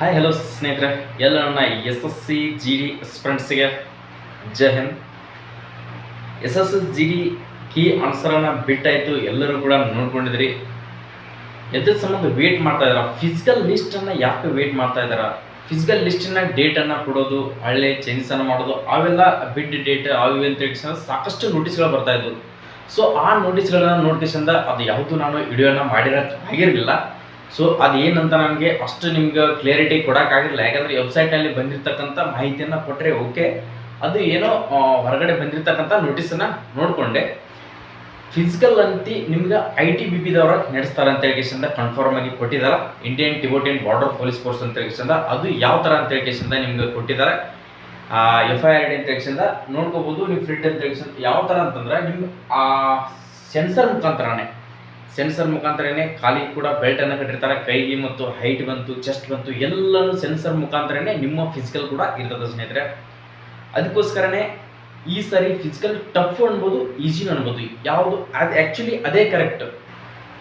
Hi hello ಸ್ನೇಹಿತರೆ. ಎಲ್ಲ ನನ್ನ S S C G D ಸ್ಟೂಡೆಂಟ್ಸ್ಗೆ Jai Hind. S S S G D key ಆನ್ಸರನ್ನು ಬಿಟ್ಟಾಯಿತು. ಎಲ್ಲರೂ ಕೂಡ ನೋಡ್ಕೊಂಡಿದ್ರಿ. ಎದ್ರ ಸಂಬಂಧ ವೇಟ್ ಮಾಡ್ತಾ ಇದ್ದಾರ? ಫಿಸಿಕಲ್ ಲಿಸ್ಟನ್ನು ಯಾಕೆ ವೇಟ್ ಮಾಡ್ತಾ ಇದ್ದಾರ? ಫಿಸಿಕಲ್ ಲಿಸ್ಟಿನ ಡೇಟನ್ನು ಕೊಡೋದು, ಹಳ್ಳೆ ಚೇಂಜಸನ್ನು ಮಾಡೋದು, ಅವೆಲ್ಲ ಬಿಡ್ ಡೇಟ್ ಅವು ಅಂತ ಸಾಕಷ್ಟು ನೋಟಿಸ್ಗಳು ಬರ್ತಾ ಇದ್ವು. ಸೊ ಆ ನೋಟಿಸ್ಗಳನ್ನ ನೋಟಿಸಿಂದ ಅದು ಯಾವುದು ನಾನು ವಿಡಿಯೋನ ಮಾಡಿರೋ ಆಗಿರಲಿಲ್ಲ ಸೊ ಅದೇನಂತ ನಮಗೆ ಅಷ್ಟು ನಿಮ್ಗೆ ಕ್ಲಿಯರಿಟಿ ಕೊಡೋಕ್ಕಾಗಿಲ್ಲ ಯಾಕಂದರೆ ವೆಬ್ಸೈಟ್ನಲ್ಲಿ ಬಂದಿರತಕ್ಕಂಥ ಮಾಹಿತಿಯನ್ನು ಕೊಟ್ಟರೆ ಓಕೆ ಅದು ಏನೋ ಹೊರಗಡೆ ಬಂದಿರತಕ್ಕಂಥ ನೋಟಿಸನ್ನು ನೋಡಿಕೊಂಡೆ. ಫಿಸಿಕಲ್ ಅಂತಿ ನಿಮ್ಗೆ ಐ ಟಿ ಬಿ ಪಿದವ್ರ ನಡೆಸ್ತಾರೆ ಅಂತ ಹೇಳಿಕೆಸಿಂದ ಕನ್ಫರ್ಮ್ ಆಗಿ ಕೊಟ್ಟಿದ್ದಾರೆ. Indian Tibetan border police force ಅಂತ ಹೇಳಿಕೆಸಿಂದ ಅದು ಯಾವ ಥರ ಅಂತ ಹೇಳಿಕೆಸಿಂದ ನಿಮ್ಗೆ ಕೊಟ್ಟಿದ್ದಾರೆ. ಎಫ್ ಐ ಆರ್ ಡಿ ಅಂತ ಹೇಳಿಕೆಸಿಂದ ನೋಡ್ಕೋಬೋದು, ನೀವು ಫ್ರಿಟ್ ಅಂತ ಯಾವ ಥರ ಅಂತಂದ್ರೆ ನಿಮ್ಗೆ, ಆ ಸೆನ್ಸರ್ ಮುಖಾಂತರನೇ ಸೆನ್ಸರ್ ಮುಖಾಂತರನೇ ಖಾಲಿ ಕೂಡ ಬೆಲ್ಟ್ ಅನ್ನ ಕಟ್ಟಿರ್ತಾರೆ, ಕೈಗೆ ಮತ್ತು ಹೈಟ್ ಬಂತು ಚೆಸ್ಟ್ ಬಂತು, ಎಲ್ಲನೂ ಸೆನ್ಸರ್ ಮುಖಾಂತರನೇ ನಿಮ್ಮ ಫಿಸಿಕಲ್ ಕೂಡ ಇರ್ತದೆ ಸ್ನೇಹಿತರೆ. ಅದಕ್ಕೋಸ್ಕರನೇ ಈ ಸರಿ ಫಿಸಿಕಲ್ ಟಫ್ ಅನ್ಬೋದು ಈಸಿನೂ ಅನ್ಬೋದು, ಯಾವುದು ಅದು ಆ್ಯಕ್ಚುಲಿ ಅದೇ ಕರೆಕ್ಟ್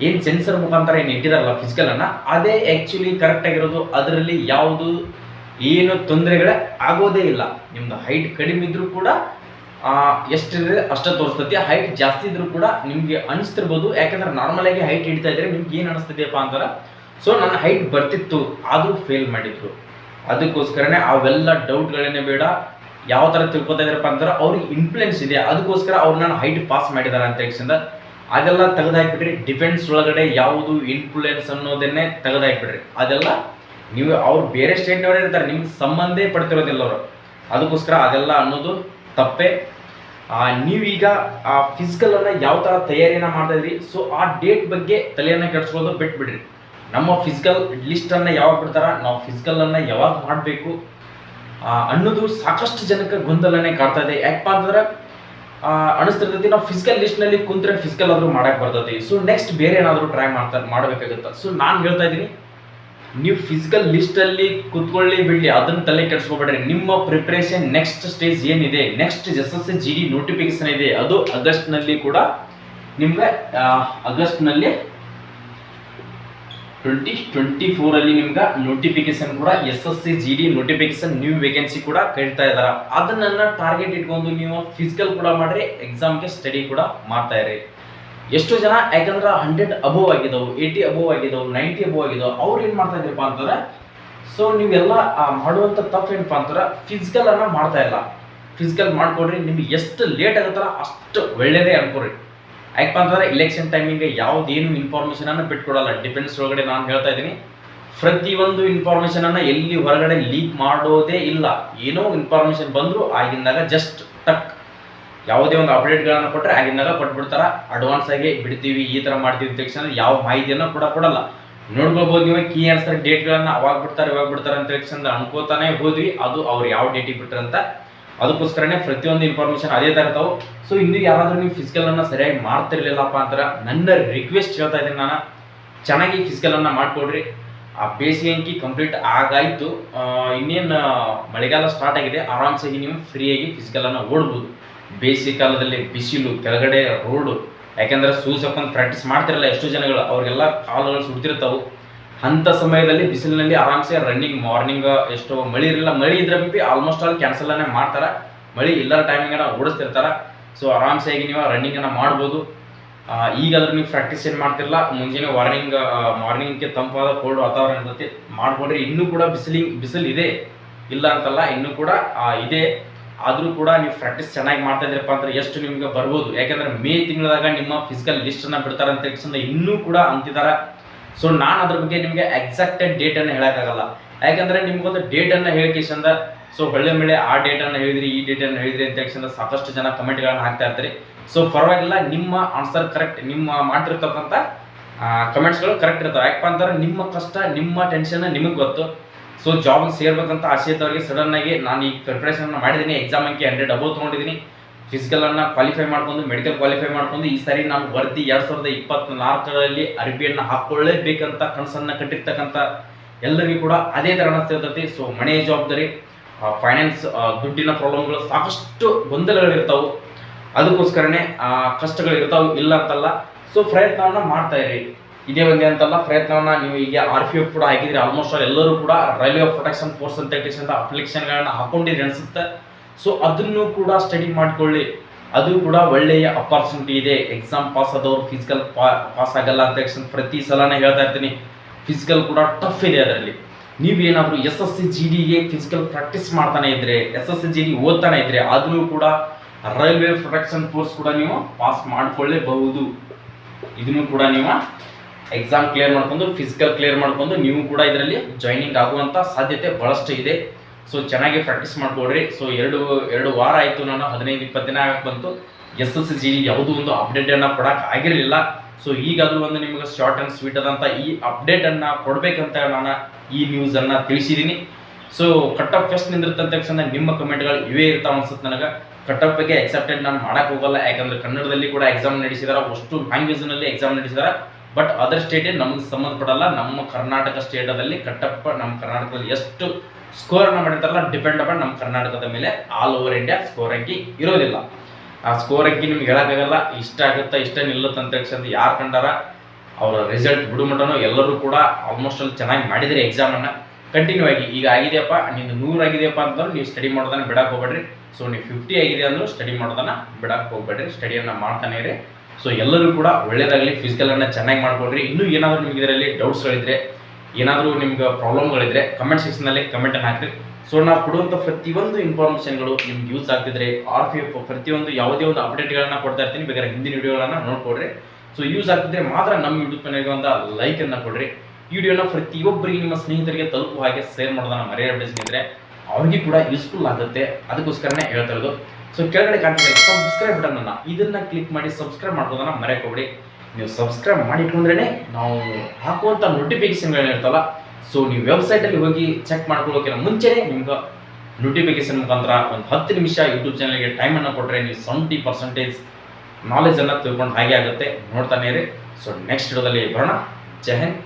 ಏನು ಸೆನ್ಸರ್ ಮುಖಾಂತರ ಏನು ಇಟ್ಟಿದಾರಲ್ಲ ಫಿಸಿಕಲ್ ಅನ್ನ, ಅದೇ ಆ್ಯಕ್ಚುಲಿ ಕರೆಕ್ಟ್ ಆಗಿರೋದು, ಅದರಲ್ಲಿ ಯಾವುದು ಏನು ತೊಂದರೆಗಳೇ ಆಗೋದೇ ಇಲ್ಲ. ನಿಮ್ದು ಹೈಟ್ ಕಡಿಮೆ ಇದ್ರೂ ಕೂಡ ಎಷ್ಟಿದೆ ಅಷ್ಟೇ ತೋರಿಸ್ತೈತಿ. ಹೈಟ್ ಜಾಸ್ತಿ ಇದ್ರೂ ಕೂಡ ನಿಮಗೆ ಅನಿಸ್ತಿರ್ಬೋದು. ಯಾಕಂದ್ರೆ ನಾರ್ಮಲ್ ಆಗಿ ಹೈಟ್ ಹಿಡಿತಾ ಇದ್ರೆ ನಿಮ್ಗೆ ಏನು ಅನಿಸ್ತಿದೆಯಪ್ಪ ಅಂತಾರೆ. ಸೊ ನನ್ನ ಹೈಟ್ ಬರ್ತಿತ್ತು, ಆದರೂ ಫೇಲ್ ಮಾಡಿದ್ರು. ಅದಕ್ಕೋಸ್ಕರನೇ ಅವೆಲ್ಲ ಡೌಟ್ಗಳೇನೆ ಬೇಡ. ಯಾವ ಥರ ತಿಳ್ಕೊತಾ ಇದ್ರಪ್ಪ ಅಂದ್ರೆ ಅವ್ರಿಗೆ ಇನ್ಫ್ಲುಯೆನ್ಸ್ ಇದೆ. ಅದಕ್ಕೋಸ್ಕರ ಅವ್ರು ನಾನು ಹೈಟ್ ಪಾಸ್ ಮಾಡಿದ್ದಾರೆ ಅಂತ ಹೇಳಿಸಿಂದ. ಅದೆಲ್ಲ ತೆಗೆದಾಕ್ಬಿಟ್ರಿ ಡಿಫೆನ್ಸ್ ಒಳಗಡೆ ಯಾವುದು ಇನ್ಫ್ಲುಯೆನ್ಸ್ ಅನ್ನೋದನ್ನೇ ತೆಗೆದಾಕ್ಬಿಡ್ರಿ. ಅದೆಲ್ಲ ನೀವು ಅವ್ರು ಬೇರೆ ಸ್ಟೇಟ್ನವರೇ ಇರ್ತಾರೆ. ನಿಮ್ಗೆ ಸಂಬಂಧೇ ಪಡ್ತಿರೋದಿಲ್ಲ ಅವರು. ಅದಕ್ಕೋಸ್ಕರ ಅದೆಲ್ಲ ಅನ್ನೋದು ತಪ್ಪೇ. ನೀವೀಗ ಆ ಫಿಸಿಕಲ್ ಅನ್ನ ಯಾವ ತರ ತಯಾರಿಯನ್ನ ಮಾಡ್ತಾ ಇದ್ರಿ? ಸೊ ಆ ಡೇಟ್ ಬಗ್ಗೆ ತಲೆಯನ್ನು ಕೆಡಿಸ್ಕೊಳ್ಳೋದು ಬಿಟ್ಬಿಡ್ರಿ. ನಮ್ಮ ಫಿಸಿಕಲ್ ಲಿಸ್ಟನ್ನು ಯಾವಾಗ ಬಿಡ್ತಾರ? ನಾವು ಫಿಸಿಕಲ್ ಅನ್ನ ಯಾವಾಗ ಮಾಡಬೇಕು? ಅನ್ನೋದು ಸಾಕಷ್ಟು ಜನಕ್ಕೆ ಗೊಂದಲನೆ ಕಾಡ್ತಾ ಇದೆ. ಯಾಕಪ್ಪ ಅಂತಂದ್ರೆ ಅನಿಸ್ತಿರ್ತೈತಿ ನಾವು ಫಿಸಿಕಲ್ ಲಿಸ್ಟ್ನಲ್ಲಿ ಕುಂತ್ರೆ ಫಿಸಿಕಲ್ ಆದ್ರೂ ಮಾಡಕ್ ಬರ್ತೈತಿ. ಸೊ ನೆಕ್ಸ್ಟ್ ಬೇರೆ ಏನಾದರೂ ಟ್ರೈ ಮಾಡ್ತಾ, ಮಾಡಬೇಕಾಗುತ್ತೆ? ಸೊ ನಾನು ಹೇಳ್ತಾ ಇದ್ದೀನಿ ನೀವು ಫಿಸಿಕಲ್ ಲಿಸ್ಟಲ್ಲಿ ಕುತ್ಕೊಳ್ಳಿ ಬಿಡ್ಲಿ ಅದನ್ನ ತಲೆ ಕೆಡಿಸ್ಕೊಬೇಡ್ರಿ. ನಿಮ್ಮ ಪ್ರಿಪ್ರೇಷನ್ ನೆಕ್ಸ್ಟ್ ಸ್ಟೇಜ್ ಏನಿದೆ? Next S S G D notification ಇದೆ. ಅದು ಆಗಸ್ಟ್ನಲ್ಲಿ ಕೂಡ ನಿಮಗೆ ಆಗಸ್ಟ್ನಲ್ಲಿ ಟ್ವೆಂಟಿ ಟ್ವೆಂಟಿ ಫೋರ್ ಅಲ್ಲಿ ನಿಮ್ಗೆ ನೋಟಿಫಿಕೇಶನ್ ಕೂಡ S S C G D notification new vacancy ಕೂಡ ಕೇಳ್ತಾ ಇದ್ದಾರೆ ಅದನ್ನ ಟಾರ್ಗೆಟ್ ಇಟ್ಕೊಂಡು ನೀವು ಫಿಸಿಕಲ್ ಕೂಡ ಮಾಡ್ರಿ ಎಕ್ಸಾಮ್ಗೆ ಸ್ಟಡಿ ಕೂಡ ಮಾಡ್ತಾ ಇರಿ ಎಷ್ಟೋ ಜನ ಯಾಕಂದ್ರೆ ಹಂಡ್ರೆಡ್ ಅಬೋವ್ ಆಗಿದ್ದವು ಏಯ್ಟಿ ಅಬೋವ್ ಆಗಿದ್ದವು ನೈಂಟಿ ಅಬೋವ್ ಆಗಿದ್ದವು, ಅವ್ರು ಏನು ಮಾಡ್ತಾ ಇದ್ರಪ್ಪ ಅಂತಂದ್ರೆ ಸೊ ನೀವೆಲ್ಲ ಮಾಡುವಂಥ ತಪ್ಪು ಏನಪ್ಪ ಅಂತಂದ್ರೆ ಫಿಸಿಕಲ್ ಅನ್ನ ಮಾಡ್ತಾ ಇಲ್ಲ. ಫಿಸಿಕಲ್ ಮಾಡ್ಕೊಡ್ರಿ, ನಿಮ್ಗೆ ಎಷ್ಟು ಲೇಟ್ ಆಗುತ್ತಲ್ಲ ಅಷ್ಟು ಒಳ್ಳೆಯದೇ ಅನ್ಕೊರಿ ಯಾಕಪ್ಪ ಅಂತಂದ್ರೆ ಇಲೆಕ್ಷನ್ ಟೈಮಿಂಗ್ ಯಾವ್ದೇನು ಇನ್ಫಾರ್ಮೇಷನನ್ನು ಬಿಟ್ಕೊಡಲ್ಲ. ಡಿಫೆನ್ಸ್ ಒಳಗಡೆ ನಾನು ಹೇಳ್ತಾ ಇದ್ದೀನಿ, ಪ್ರತಿಯೊಂದು ಇನ್ಫಾರ್ಮೇಷನನ್ನು ಎಲ್ಲಿ ಹೊರಗಡೆ ಲೀಕ್ ಮಾಡೋದೇ ಇಲ್ಲ. ಏನೋ ಇನ್ಫಾರ್ಮೇಷನ್ ಬಂದ್ರು ಆಗಿಂದಾಗ ಜಸ್ಟ್ ಟಕ್. ಯಾವುದೇ ಒಂದು ಅಪ್ಡೇಟ್ಗಳನ್ನು ಕೊಟ್ಟರೆ ಆಗಿಂದಾಗ ಕೊಟ್ಬಿಡ್ತಾರೆ. ಅಡ್ವಾನ್ಸ್ ಆಗಿ ಬಿಡ್ತೀವಿ, ಈ ಥರ ಮಾಡ್ತೀವಿ ತಕ್ಷಣ ಯಾವ ಮಾಹಿತಿಯನ್ನು ಕೂಡ ಕೊಡಲ್ಲ. ನೋಡ್ಕೊಳ್ಬೋದು ನೀವು ಕೀ ಆನ್ಸರ್ ಡೇಟ್ಗಳನ್ನು ಅವಾಗ ಬಿಡ್ತಾರೆ, ಇವಾಗ ಬಿಡ್ತಾರೆ ಅಂತ ತಕ್ಷಣ ಅನ್ಕೋತಾನೆ ಹೋದ್ವಿ. ಅದು ಅವ್ರು ಯಾವ ಡೇಟಿಗೆ ಬಿಟ್ರಂತ ಅದಕ್ಕೋಸ್ಕರನೇ ಪ್ರತಿಯೊಂದು ಇನ್ಫಾರ್ಮೇಶನ್ ಅದೇ ಥರ ಇರ್ತಾವೆ. ಸೊ ಇಂದು ಯಾರಾದರೂ ನೀವು ಫಿಸಿಕಲ್ ಅನ್ನ ಸರಿಯಾಗಿ ಮಾಡ್ತಿರ್ಲಿಲ್ಲಪ್ಪ ಅಂದ್ರೆ ನನ್ನ ರಿಕ್ವೆಸ್ಟ್ ಹೇಳ್ತಾ ಇದ್ದೀನಿ ನಾನು. ಚೆನ್ನಾಗಿ ಫಿಸಿಕಲ್ ಮಾಡಿಕೊಡ್ರಿ. ಆ ಬೇಸಿಗೆ ಅಂಕಿ ಕಂಪ್ಲೀಟ್ ಆಗಾಯ್ತು. ಇನ್ನೇನು, ಮಳೆಗಾಲ ಸ್ಟಾರ್ಟ್ ಆಗಿದೆ. ಆರಾಮ್ಸಾಗಿ ನೀವು ಫ್ರೀಯಾಗಿ ಫಿಸಿಕಲ್ ಅನ್ನ ಓಡ್ಬೋದು. ಬೇಸಿಗೆ ಕಾಲದಲ್ಲಿ ಬಿಸಿಲು, ಕೆಳಗಡೆ ರೋಡು. ಯಾಕೆಂದ್ರೆ ಶೂಸ್ ಹಾಕೊಂಡು ಪ್ರಾಕ್ಟೀಸ್ ಮಾಡ್ತಿರಲ್ಲ ಎಷ್ಟೋ ಜನಗಳು, ಅವ್ರಿಗೆಲ್ಲ ಕಾಲುಗಳು ಸುಡ್ತಿರ್ತಾವೆ. ಅಂಥ ಸಮಯದಲ್ಲಿ ಬಿಸಿಲಿನಲ್ಲಿ ಆರಾಮ್ಸೆ ರನ್ನಿಂಗ್ ಮಾರ್ನಿಂಗ್ ಎಷ್ಟೋ ಮಳಿ ಇರಲಿಲ್ಲ. ಮಳಿ ಇದ್ರೆ ಬಿ ಆಲ್ಮೋಸ್ಟ್ ಆಲ್ ಕ್ಯಾನ್ಸಲ್ ಮಾಡ್ತಾರ. ಮಳಿ ಇಲ್ಲರ ಟೈಮಿಂಗ್ ಓಡಿಸ್ತಿರ್ತಾರೆ. ಸೊ ಆರಾಮ್ಸೆ ಆಗಿ ನೀವು ರನ್ನಿಂಗ್ ಅನ್ನ ಮಾಡ್ಬೋದು. ಈಗ ಈಗಾದ್ರೂ ನೀವು ಪ್ರಾಕ್ಟೀಸ್ ಏನು ಮಾಡ್ತಿರಲ್ಲ ಮುಂಜಾನೆ ವಾರ್ನಿಂಗ್ ಮಾರ್ನಿಂಗ್ಗೆ ತಂಪಾದ ಕೋಲ್ಡ್ ವಾತಾವರಣ ಇರ್ತೈತಿ ಮಾಡ್ಕೊಂಡ್ರೆ ಇನ್ನೂ ಕೂಡ ಬಿಸಿಲಿ ಬಿಸಿಲು ಇದೆ ಇಲ್ಲ ಅಂತಲ್ಲ, ಇನ್ನೂ ಕೂಡ ಇದೆ. ಆದರೂ ಕೂಡ ನೀವು ಪ್ರಾಕ್ಟೀಸ್ ಚೆನ್ನಾಗಿ ಮಾಡ್ತಾ ಇದ್ರಪ್ಪ ಅಂದ್ರೆ ಎಷ್ಟು ನಿಮ್ಗೆ ಬರ್ಬೋದು. ಯಾಕಂದ್ರೆ ಮೇ ತಿಂಗಳದಾಗ ನಿಮ್ಮ ಫಿಸಿಕಲ್ ಲಿಸ್ಟನ್ನು ಬಿಡ್ತಾರೆ ಅಂತ ಇನ್ನೂ ಕೂಡ ಅಂತಿದ್ದಾರೆ. ಸೊ ನಾನು ಅದ್ರ ಬಗ್ಗೆ ನಿಮಗೆ ಎಕ್ಸಾಕ್ಟೆಡ್ ಡೇಟನ್ನು ಹೇಳೋಕ್ಕಾಗಲ್ಲ ಯಾಕಂದ್ರೆ ನಿಮ್ಗೊಂದು ಡೇಟನ್ನು ಹೇಳಿಕೆಶಂದ ಸೊ ಒಳ್ಳೆ ಮೇಲೆ ಆ ಡೇಟನ್ನು ಹೇಳಿದ್ರಿ, ಈ ಡೇಟನ್ನು ಹೇಳಿದ್ರಿ ಅಂತ ತಕ್ಷಣ ಸಾಕಷ್ಟು ಜನ ಕಮೆಂಟ್ಗಳನ್ನ ಹಾಕ್ತಾ ಇರ್ತಾರೆ. ಸೊ ಪರವಾಗಿಲ್ಲ, ನಿಮ್ಮ ಆನ್ಸರ್ ಕರೆಕ್ಟ್ ನಿಮ್ಮ ಮಾಡಿರ್ತಕ್ಕಂಥ ಕಮೆಂಟ್ಸ್ಗಳು ಕರೆಕ್ಟ್ ಇರ್ತಾವೆ. ಯಾಕಪ್ಪ ಅಂತಾರೆ ನಿಮ್ಮ ಕಷ್ಟ, ನಿಮ್ಮ ಟೆನ್ಷನ್ ನಿಮಗೆ ಗೊತ್ತು. ಸೊ ಜಾಬ್ಗೆ ಸೇರ್ಬೇಕಂತ ಆಸೆ ಇದ್ದವರಿಗೆ ಸಡನ್ ಆಗಿ ನಾನು ಈ ಪ್ರಿಪ್ರೇಷನ್ ಮಾಡಿದ್ದೀನಿ ಎಕ್ಸಾಮ್ ಅಂಕಿ ಹಂಡ್ರೆಡ್ ಅಬೌವ್ ತೊಗೊಂಡಿದ್ದೀನಿ ಫಿಸಿಕಲ್ ಅನ್ನ ಕ್ವಾಲಿಫೈ ಮಾಡ್ಕೊಂಡು ಮೆಡಿಕಲ್ ಕ್ವಾಲಿಫೈ ಮಾಡ್ಕೊಂಡು ಈ ಸಾರಿ ನಾನು ವರ್ದಿ ಎರಡು ಸಾವಿರದ ಇಪ್ಪತ್ನಾಲ್ಕರಲ್ಲಿ ಅರ್ಬಿಯನ್ನು ಹಾಕೊಳ್ಳೇಬೇಕಂತ ಕನಸನ್ನು ಕಟ್ಟಿರ್ತಕ್ಕಂಥ ಎಲ್ಲರಿಗೂ ಕೂಡ ಅದೇ ಥರ ಅನಿಸ್ತಿರ್ತೈತಿ ಸೊ ಮನೆಯ ಜವಾಬ್ದಾರಿ ಫೈನಾನ್ಸ್ ದುಡ್ಡಿನ ಪ್ರಾಬ್ಲಮ್ಗಳು ಸಾಕಷ್ಟು ಗೊಂದಲಗಳಿರ್ತಾವೆ. ಅದಕ್ಕೋಸ್ಕರನೇ ಕಷ್ಟಗಳಿರ್ತಾವೆ. ಇಲ್ಲ ಅಂತಲ್ಲ. ಸೊ ಪ್ರಯತ್ನವನ್ನು ಮಾಡ್ತಾ ಇರಿ. ಇದೇ ಒಂದೇ ಅಂತಲ್ಲ, ಪ್ರಯತ್ನವನ್ನ ನೀವು ಈಗ ಆರ್ ಪಿ ಎಫ್ ಕೂಡ ಹಾಕಿದ್ರೆ ಆಲ್ಮೋಸ್ಟ್ ಎಲ್ಲರೂ ಕೂಡ ರೈಲ್ವೆ ಪ್ರೊಟೆಕ್ಷನ್ ಫೋರ್ಸ್ ಅಂತ ಅಂತ ಅಪ್ಲಿಕೇಶನ್ಗಳನ್ನ ಹಾಕೊಂಡಿರಿ ಅನ್ಸುತ್ತೆ. ಸೊ ಅದನ್ನು ಕೂಡ ಸ್ಟಡಿ ಮಾಡ್ಕೊಳ್ಳಿ. ಅದು ಕೂಡ ಒಳ್ಳೆಯ ಅಪಾರ್ಚುನಿಟಿ ಇದೆ. ಎಕ್ಸಾಮ್ ಪಾಸ್ ಆದವ್ರು ಫಿಸಿಕಲ್ ಪಾಸ್ ಆಗಲ್ಲ ಅಂತ ತಕ್ಷಣ ಪ್ರತಿ ಸಲನೇ ಹೇಳ್ತಾ ಇರ್ತೀನಿ. ಫಿಸಿಕಲ್ ಕೂಡ ಟಫ್ ಇದೆ ಅದರಲ್ಲಿ. ನೀವೇನಾದರೂ ಎಸ್ ಎಸ್ ಸಿ ಜಿ ಡಿಗೆ ಫಿಸಿಕಲ್ ಪ್ರಾಕ್ಟೀಸ್ ಮಾಡ್ತಾನೆ ಇದ್ರೆ S S C G D ಓದ್ತಾನೆ ಇದ್ರೆ, ಆದರೂ ಕೂಡ ರೈಲ್ವೆ ಪ್ರೊಟೆಕ್ಷನ್ ಫೋರ್ಸ್ ಕೂಡ ನೀವು ಪಾಸ್ ಮಾಡಿಕೊಳ್ಳೇಬಹುದು. ಇದನ್ನು ಕೂಡ ನೀವು ಎಕ್ಸಾಮ್ ಕ್ಲಿಯರ್ ಮಾಡ್ಕೊಂಡು ಫಿಸಿಕಲ್ ಕ್ಲಿಯರ್ ಮಾಡ್ಕೊಂಡು ನೀವು ಕೂಡ ಇದರಲ್ಲಿ ಜಾಯ್ನಿಂಗ್ ಆಗುವಂಥ ಸಾಧ್ಯತೆ ಬಹಳಷ್ಟು ಇದೆ. ಸೊ ಚೆನ್ನಾಗಿ ಪ್ರಾಕ್ಟೀಸ್ ಮಾಡ್ಕೊಡ್ರಿ ಸೊ ಎರಡು ಎರಡು ವಾರ ಆಯಿತು ನಾನು, ಹದಿನೈದು, ಇಪ್ಪತ್ತು ದಿನ ಆಗಕ್ಕೆ ಬಂತು. ಎಸ್ ಎಸ್ ಜಿ ಯಾವುದೋ ಒಂದು ಅಪ್ಡೇಟ್ ಕೊಡೋಕೆ ಆಗಿರಲಿಲ್ಲ. ಸೊ ಈಗಾದರೂ ಒಂದು ನಿಮಗೆ ಶಾರ್ಟ್ ಅಂಡ್ ಸ್ವೀಟ್ ಆದಂಥ ಈ ಅಪ್ಡೇಟ್ ಕೊಡಬೇಕಂತ ನಾನು ಈ ನ್ಯೂಸ್ ಅನ್ನ ತಿಳಿಸಿದ್ದೀನಿ ಸೊ ಕಟ್ ಆಫ್ ಫೆಸ್ಟ್ ನಿಂದಿರ್ತಂತ ತಕ್ಷಣ ನಿಮ್ಮ ಕಮೆಂಟ್ಗಳು ಇವೇ ಇರ್ತಾವ ಅನ್ಸುತ್ತೆ ನನಗೆ. ಕಟ್ ಆಫ್ ಬಗ್ಗೆ ಎಕ್ಸೆಪ್ಟೆಡ್ ನಾನು ಮಾಡಕ್ ಹೋಗಲ್ಲ. ಯಾಕಂದ್ರೆ ಕನ್ನಡದಲ್ಲಿ ಕೂಡ ಎಕ್ಸಾಮ್ ನಡೆಸಿದಾರೆ, ಅಷ್ಟು ಲ್ಯಾಂಗ್ವೇಜ್ನಲ್ಲಿ ಎಕ್ಸಾಮ್ ನಡೆಸಿದಾರ. ಬಟ್ ಅದರ್ ಸ್ಟೇಟೇ ನಮ್ಗೆ ಸಂಬಂಧಪಡಲ್ಲ. ನಮ್ಮ ಕರ್ನಾಟಕ ಸ್ಟೇಟದಲ್ಲಿ ಕಟ್ಟಪ್ಪ, ನಮ್ಮ ಕರ್ನಾಟಕದಲ್ಲಿ ಎಷ್ಟು ಸ್ಕೋರನ್ನು ಮಾಡಿರ್ತಾರಲ್ಲ ಡಿಪೆಂಡ್ ಅಪಾನ್ ನಮ್ಮ ಕರ್ನಾಟಕದ ಮೇಲೆ ಆಲ್ ಓವರ್ ಇಂಡಿಯಾ ಸ್ಕೋರ್ ಅಂಕಿ ಇರೋದಿಲ್ಲ. ಆ ಸ್ಕೋರ್ ಅಂಕಿ ನಿಮ್ಗೆ ಹೇಳೋಕ್ಕಾಗಲ್ಲ. ಇಷ್ಟ ಆಗುತ್ತಾ, ಇಷ್ಟ ನಿಲ್ಲುತ್ತೆ ಅಂತ ಯಾರು ಕಂಡಾರ, ಅವರ ರಿಸಲ್ಟ್ ಬಿಡುಮಟನು ಎಲ್ಲರೂ ಕೂಡ ಆಲ್ಮೋಸ್ಟ್ ಅಲ್ಲಿ ಚೆನ್ನಾಗಿ ಮಾಡಿದ್ರೆ ಎಕ್ಸಾಮನ್ನು ಕಂಟಿನ್ಯೂ ಆಗಿ. ಈಗ ಆಗಿದೆಯಪ್ಪ, ನಿಂದು ನೂರು ಆಗಿದೆಯಪ್ಪ ಅಂತಂದ್ರೆ ನೀವು ಸ್ಟಡಿ ಮಾಡೋದನ್ನ ಬಿಡಕ್ಕೆ ಹೋಗ್ಬೇಡ್ರಿ. ಸೊ ನೀವು ಫಿಫ್ಟಿ ಆಗಿದೆ ಅಂದ್ರೂ ಸ್ಟಡಿ ಮಾಡೋದನ್ನ ಬಿಡಕ್ಕೆ ಹೋಗ್ಬೇಡ್ರಿ. ಸ್ಟಡಿಯನ್ನು ಮಾಡ್ತಾನೆ ಇರಿ. ಸೊ ಎಲ್ಲರೂ ಕೂಡ ಒಳ್ಳೇದಾಗಲಿ ಫಿಸಿಕಲನ್ನು ಚೆನ್ನಾಗಿ ಮಾಡ್ಕೊಳ್ರಿ. ಇನ್ನೂ ಏನಾದರೂ ನಿಮಗೆ ಇದರಲ್ಲಿ ಡೌಟ್ಸ್ಗಳಿದ್ರೆ ಏನಾದರೂ ನಿಮ್ಗೆ ಪ್ರಾಬ್ಲಮ್ಗಳಿದ್ರೆ ಕಮೆಂಟ್ ಸೆಕ್ಷನಲ್ಲಿ ಕಮೆಂಟನ್ನು ಹಾಕ್ರಿ. ಸೊ ನಾವು ಕೊಡುವಂಥ ಪ್ರತಿಯೊಂದು ಇನ್ಫಾರ್ಮೇಷನ್ಗಳು ನಿಮ್ಗೆ ಯೂಸ್ ಆಗ್ತಿದ್ರೆ ಆರ್ ಪಿ ಎಫ್ ಪ್ರತಿಯೊಂದು ಯಾವುದೇ ಒಂದು ಅಪ್ಡೇಟ್ಗಳನ್ನ ಕೊಡ್ತಾ ಇರ್ತೀನಿ. ಬೇಕಾದ್ರೆ ಹಿಂದಿನ ವಿಡಿಯೋಗಳನ್ನ ನೋಡ್ಕೊಡ್ರಿ ಸೊ ಯೂಸ್ ಆಗ್ತಿದ್ರೆ ಮಾತ್ರ ನಮ್ಮ ಯೂಟ್ಯೂಬ್ ಚಾನಲ್ಗೆ ಒಂದು ಲೈಕನ್ನು ಕೊಡ್ರಿ. ವಿಡಿಯೋನ ಪ್ರತಿಯೊಬ್ಬರಿಗೆ ನಿಮ್ಮ ಸ್ನೇಹಿತರಿಗೆ ತಲುಪುವ ಹಾಗೆ ಶೇರ್ ಮಾಡೋದನ್ನ ಮರೆಯಬೇಡಿ ಸ್ನೇಹಿತರೆ. ಅವ್ರಿಗೆ ಕೂಡ ಯೂಸ್ಫುಲ್ ಆಗುತ್ತೆ. ಅದಕ್ಕೋಸ್ಕರನೇ ಹೇಳ್ತಾ ಇರೋದು ಸೊ ಕೆಳಗಡೆ ಕಾಣ್ತಿದೆ. ಸಬ್ಸ್ಕ್ರೈಬ್ ಬಟನ್ ಅನ್ನ. ಇದನ್ನ ಕ್ಲಿಕ್ ಮಾಡಿ ಸಬ್ಸ್ಕ್ರೈಬ್ ಮಾಡೋದನ್ನ ಮರೆಯಕೋಬೇಡಿ ನೀವು ಸಬ್ಸ್ಕ್ರೈಬ್ ಮಾಡಿಟ್ಕೊಂಡ್ರೆ ನಾವು ಹಾಕುವಂಥ ನೋಟಿಫಿಕೇಶನ್ಗಳು ಇರ್ತಲ್ಲ ಸೊ ನೀವು ವೆಬ್ಸೈಟಲ್ಲಿ ಹೋಗಿ ಚೆಕ್ ಮಾಡ್ಕೊಳ್ಳೋಕೆ ಮುಂಚೆನೇ ನಿಮ್ಗೆ ನೋಟಿಫಿಕೇಶನ್ ಮುಖಾಂತರ ಒಂದು ಹತ್ತು ನಿಮಿಷ ಯೂಟ್ಯೂಬ್ ಚಾನಲ್ಗೆ ಟೈಮನ್ನು ಕೊಟ್ಟರೆ ನೀವು ಸೆವೆಂಟಿ ಪರ್ಸೆಂಟೇಜ್ ನಾಲೆಜನ್ನು ತಿಳ್ಕೊಂಡು ಹಾಗೆ ಆಗುತ್ತೆ. ನೋಡ್ತಾನೆ ಇರಿ. ಸೊ ನೆಕ್ಸ್ಟ್ ವಿಡಿಯೋದಲ್ಲಿ ಬರೋಣ. ಜೈ ಹಿಂದ್.